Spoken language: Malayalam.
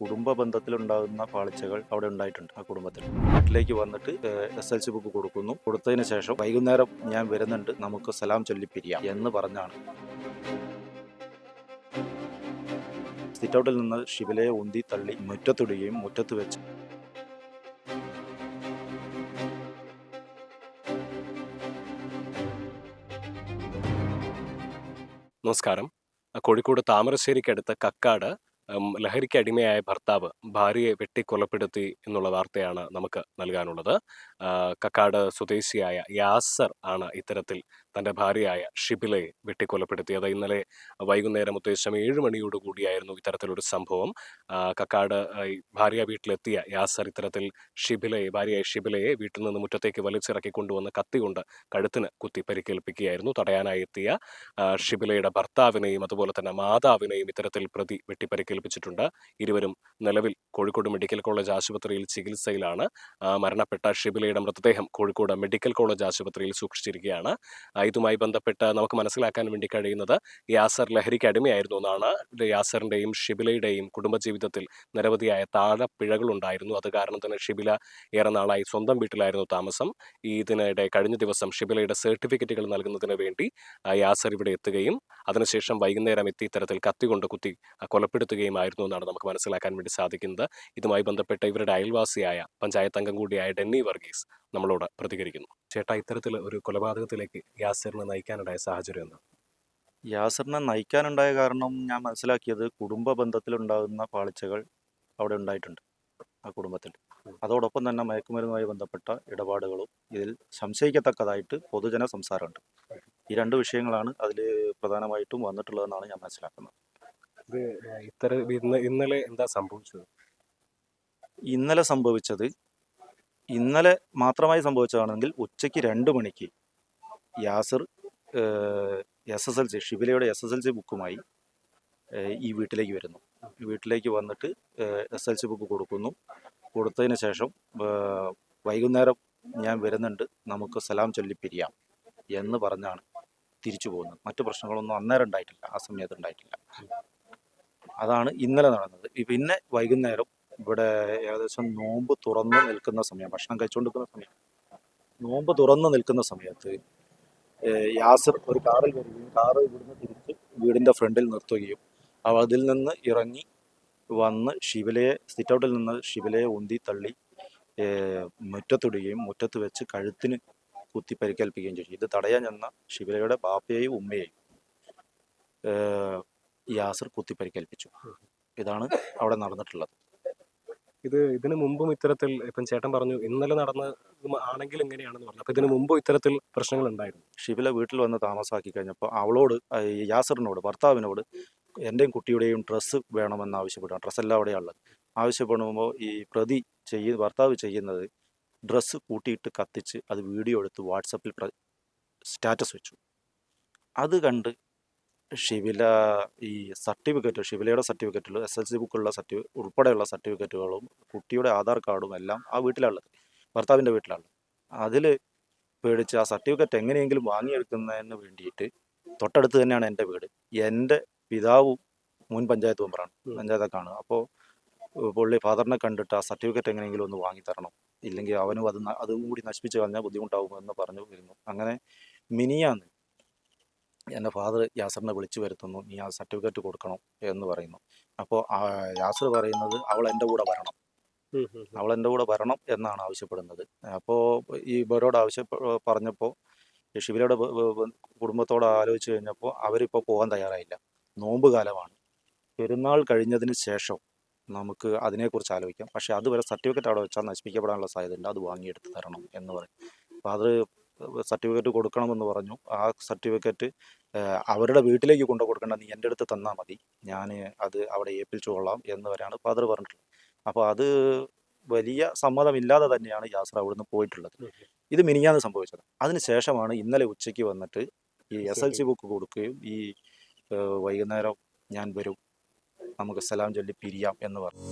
കുടുംബ ബന്ധത്തിലുണ്ടാകുന്ന പാളിച്ചകൾ അവിടെ ഉണ്ടായിട്ടുണ്ട് ആ കുടുംബത്തിൽ. വീട്ടിലേക്ക് വന്നിട്ട് എസ് എൽ സി ബുക്ക് കൊടുക്കുന്നു. കൊടുത്തതിന് ശേഷം വൈകുന്നേരം ഞാൻ വരുന്നുണ്ട് നമുക്ക് സലാം ചൊല്ലി പിരിയാം എന്ന് പറഞ്ഞാണ്. സിറ്റൗട്ടിൽ നിന്ന് ശിവലയെ ഉന്തി തള്ളി മുറ്റത്തിടുകയും മുറ്റത്ത് വെച്ച് നമസ്കാരം. കോഴിക്കോട് താമരശ്ശേരിക്കടുത്ത് കക്കാട് ലഹരിക്ക് അടിമയായ ഭർത്താവ് ഭാര്യയെ വെട്ടിക്കൊലപ്പെടുത്തി എന്നുള്ള വാർത്തയാണ് നമുക്ക് നൽകാനുള്ളത്. കക്കാട് സ്വദേശിയായ യാസർ ആണ് ഇത്തരത്തിൽ തന്റെ ഭാര്യയായ ഷിബിലയെ വെട്ടിക്കൊലപ്പെടുത്തിയത് ഇന്നലെ വൈകുന്നേരം ഉദ്ദേശം ഏഴ് മണിയോടുകൂടിയായിരുന്നു ഇത്തരത്തിലൊരു സംഭവം. കക്കാട് ഭാര്യ വീട്ടിലെത്തിയ യാസർ ഇത്തരത്തിൽ ഷിബിലയെ ഭാര്യയായ ഷിബിലയെ വീട്ടിൽ നിന്ന് മുറ്റത്തേക്ക് വലിച്ചിറക്കി കൊണ്ടുവന്ന് കത്തികൊണ്ട് കഴുത്തിന് കുത്തി പരിക്കേൽപ്പിക്കുകയായിരുന്നു. തടയാനായി എത്തിയ ഷിബിലയുടെ ഭർത്താവിനെയും അതുപോലെ തന്നെ മാതാവിനെയും ഇത്തരത്തിൽ പ്രതി വെട്ടിപ്പരിക്കേൽപ്പിച്ചിട്ടുണ്ട്. ഇരുവരും നിലവിൽ കോഴിക്കോട് മെഡിക്കൽ കോളേജ് ആശുപത്രിയിൽ ചികിത്സയിലാണ്. മരണപ്പെട്ട ഷിബിലയുടെ മൃതദേഹം കോഴിക്കോട് മെഡിക്കൽ കോളേജ് ആശുപത്രിയിൽ സൂക്ഷിച്ചിരിക്കുകയാണ്. ഇതുമായി ബന്ധപ്പെട്ട് നമുക്ക് മനസ്സിലാക്കാൻ വേണ്ടി കഴിയുന്നത് യാസർ ലഹരിക്ക് അടിമയായിരുന്നു എന്നാണ്. യാസറിന്റെയും ഷിബിലയുടെയും കുടുംബജീവിതത്തിൽ നിരവധിയായ താഴപ്പിഴകളുണ്ടായിരുന്നു. അത് കാരണം തന്നെ ഷിബില ഏറെ നാളായി സ്വന്തം വീട്ടിലായിരുന്നു താമസം. ഇതിനിടെ കഴിഞ്ഞ ദിവസം ഷിബിലയുടെ സർട്ടിഫിക്കറ്റുകൾ നൽകുന്നതിന് വേണ്ടി യാസർ ഇവിടെ എത്തുകയും അതിനുശേഷം വൈകുന്നേരം എത്തി ഇത്തരത്തിൽ കത്തി കൊണ്ട് കുത്തി കൊലപ്പെടുത്തുകയും കൊലപ്പെടുത്തുകയുമായിരുന്നു എന്നാണ് നമുക്ക് മനസ്സിലാക്കാൻ വേണ്ടി സാധിക്കുന്നത്. ഇതുമായി ബന്ധപ്പെട്ട് ഇവരുടെ അയൽവാസിയായ പഞ്ചായത്ത് അംഗം കൂടിയായ ഡെന്നി വർഗീസ് നമ്മളോട് പ്രതികരിക്കുന്നു. ചേട്ടാ ഇത്തരത്തിൽ ഒരു കൊലപാതകത്തിലേക്ക് യാസറിനെ നയിക്കാനുണ്ടായ സാഹചര്യം എന്താ യാസറിനെ നയിക്കാനുണ്ടായ കാരണം ഞാൻ മനസ്സിലാക്കിയത് കുടുംബ ബന്ധത്തിലുണ്ടാകുന്ന പാളിച്ചകൾ അവിടെ ഉണ്ടായിട്ടുണ്ട് ആ കുടുംബത്തിൽ. അതോടൊപ്പം തന്നെ മയക്കുമരുന്നുമായി ബന്ധപ്പെട്ട ഇടപാടുകളും ഇതിൽ സംശയിക്കത്തക്കതായിട്ട് പൊതുജന സംസാരമുണ്ട്. ഈ രണ്ട് വിഷയങ്ങളാണ് അതിൽ പ്രധാനമായിട്ടും വന്നിട്ടുള്ളതെന്നാണ് ഞാൻ മനസ്സിലാക്കുന്നത്. ഇത് ഇത്തര ഇന്ന് ഇന്നലെ എന്താ സംഭവിച്ചത്? ഇന്നലെ സംഭവിച്ചത് ഇന്നലെ മാത്രമായി സംഭവിച്ചതാണെങ്കിൽ ഉച്ചയ്ക്ക് രണ്ട് മണിക്ക് Yasir S S L C ഷിബിലയുടെ S S L C ബുക്കുമായി ഈ വീട്ടിലേക്ക് വരുന്നു. വീട്ടിലേക്ക് വന്നിട്ട് എസ് എൽ സി ബുക്ക് കൊടുക്കുന്നു. കൊടുത്തതിന് ശേഷം വൈകുന്നേരം ഞാൻ വരുന്നുണ്ട്. നമുക്ക് സലാം ചൊല്ലിപ്പിരിയാം എന്ന് പറഞ്ഞാണ് തിരിച്ചു പോകുന്നത്. മറ്റു പ്രശ്നങ്ങളൊന്നും അന്നേരം ഉണ്ടായിട്ടില്ല. ആ സമയത്ത് ഉണ്ടായിട്ടില്ല. അതാണ് ഇന്നലെ നടന്നത്. പിന്നെ വൈകുന്നേരം ഇവിടെ ഏകദേശം നോമ്പ് തുറന്നു നിൽക്കുന്ന സമയം ഭക്ഷണം കഴിച്ചുകൊണ്ടിരിക്കുന്ന സമയം. നോമ്പ് തുറന്നു നിൽക്കുന്ന സമയത്ത് യാസിർ ഒരു കാറിൽ വരികയും കാറ് ഇവിടുന്ന് തിരിച്ച് വീടിന്റെ ഫ്രണ്ടിൽ നിർത്തുകയും അതിൽ നിന്ന് ഇറങ്ങി വന്ന് ശിവലയെ സിറ്റൗട്ടിൽ നിന്ന് ശിവലയെ ഉന്തി തള്ളി മുറ്റത്തിടുകയും മുറ്റത്ത് വെച്ച് കഴുത്തിന് കുത്തി പരിക്കേൽപ്പിക്കുകയും ചെയ്തു. ഇത് തടയാൻ ചെന്ന ശിവലയുടെ ബാപ്പയെയും ഉമ്മയെയും യാസിർ കുത്തി പരിക്കേൽപ്പിച്ചു. ഇതാണ് അവിടെ നടന്നിട്ടുള്ളത്. ഇത് ഇതിനു മുമ്പും ഇത്തരത്തിൽ ഇപ്പം ചേട്ടൻ പറഞ്ഞു ഇന്നലെ നടന്ന ആണെങ്കിൽ എങ്ങനെയാണെന്ന് പറഞ്ഞു. അപ്പൊ ഇതിനു മുമ്പും ഇത്തരത്തിൽ പ്രശ്നങ്ങൾ ഉണ്ടായിരുന്നു. ഷിബില വീട്ടിൽ വന്ന് താമസാക്കി കഴിഞ്ഞപ്പോൾ അവളോട് യാസറിനോട് ഭർത്താവിനോട് എന്റെയും കുട്ടിയുടെയും ഡ്രസ്സ് വേണമെന്ന് ആവശ്യപ്പെടുക ഡ്രസ്സെല്ലാം അവിടെയുള്ളത്. ആവശ്യപ്പെടുമ്പോൾ ഈ പ്രതി ചെയ്യ ഭർത്താവ് ചെയ്യുന്നത് ഡ്രസ്സ് കൂട്ടിയിട്ട് കത്തിച്ച് അത് വീഡിയോ എടുത്ത് വാട്സപ്പിൽ സ്റ്റാറ്റസ് വെച്ചു. അത് കണ്ട് ഷിബില ഈ സർട്ടിഫിക്കറ്റ് ഷിവിലയുടെ സർട്ടിഫിക്കറ്റിൽ എസ് എൽ സി ബുക്കുള്ള സർട്ടിഫി ഉൾപ്പെടെയുള്ള സർട്ടിഫിക്കറ്റുകളും കുട്ടിയുടെ ആധാർ കാർഡും എല്ലാം ആ വീട്ടിലുള്ളത് ഭർത്താവിന്റെ വീട്ടിലാണ് അതിൽ പേടിച്ച് ആ സർട്ടിഫിക്കറ്റ് എങ്ങനെയെങ്കിലും വാങ്ങിയെടുക്കുന്നതിന് വേണ്ടിയിട്ട് തൊട്ടടുത്ത് തന്നെയാണ് എന്റെ വീട്. എന്റെ പിതാവും മുൻ പഞ്ചായത്ത് മെമ്പറാണ്. പഞ്ചായത്തൊക്കെയാണ് അപ്പോൾ പുള്ളി ഫാദറിനെ കണ്ടിട്ട് ആ സർട്ടിഫിക്കറ്റ് എങ്ങനെയെങ്കിലും ഒന്ന് വാങ്ങി തരണം ഇല്ലെങ്കിൽ അവനും അത് അതും കൂടി നശിപ്പിച്ച് കളഞ്ഞാൽ ബുദ്ധിമുട്ടാകുമെന്ന് പറഞ്ഞു വരുന്നു. അങ്ങനെ മിനിയാന്ന് എന്റെ ഫാദർ യാസറിനെ വിളിച്ചു വരുത്തുന്നു. നീ ആ സർട്ടിഫിക്കറ്റ് കൊടുക്കണം എന്ന് പറയുന്നു. അപ്പോൾ യാസർ പറയുന്നത് അവൾ എന്റെ കൂടെ വരണം. അവൾ എന്റെ കൂടെ വരണം എന്നാണ് ആവശ്യപ്പെടുന്നത്. അപ്പോൾ ഈ ഇവരോട് ആവശ്യ പറഞ്ഞപ്പോൾ ഷിബിലയുടെ കുടുംബത്തോട് ആലോചിച്ച് കഴിഞ്ഞപ്പോൾ അവരിപ്പോൾ പോകാൻ തയ്യാറായില്ല. നോമ്പ് കാലമാണ്. പെരുന്നാൾ കഴിഞ്ഞതിന് ശേഷം നമുക്ക് അതിനെക്കുറിച്ച് ആലോചിക്കാം. പക്ഷേ അതുവരെ സർട്ടിഫിക്കറ്റ് അവിടെ വെച്ചാൽ നശിപ്പിക്കപ്പെടാനുള്ള സാധ്യതയുണ്ട്. അത് വാങ്ങിയെടുത്ത് തരണം എന്ന് പറയും. ഫാദർ അത് സർട്ടിഫിക്കറ്റ് കൊടുക്കണമെന്ന് പറഞ്ഞു. ആ സർട്ടിഫിക്കറ്റ് അവരുടെ വീട്ടിലേക്ക് കൊണ്ടു കൊടുക്കേണ്ട. നീ എന്റെ അടുത്ത് തന്നാൽ മതി. ഞാൻ അത് അവിടെ ഏൽപ്പിച്ചു കൊള്ളാം എന്ന് വരെയാണ് ഫാദർ പറഞ്ഞിട്ടുള്ളത്. അപ്പോൾ അത് വലിയ സമ്മതമില്ലാതെ തന്നെയാണ് യാസർ അവിടുന്ന് പോയിട്ടുള്ളത്. ഇത് മിനിഞ്ഞാന്ന് സംഭവിച്ചത്. അതിനുശേഷമാണ് ഇന്നലെ ഉച്ചയ്ക്ക് വന്നിട്ട് ഈ എസ് എൽ സി ബുക്ക് കൊടുക്കുകയും ഈ വൈകുന്നേരം ഞാൻ വരും. നമുക്ക് സലാം ചൊല്ലി പിരിയാം എന്ന് പറഞ്ഞു.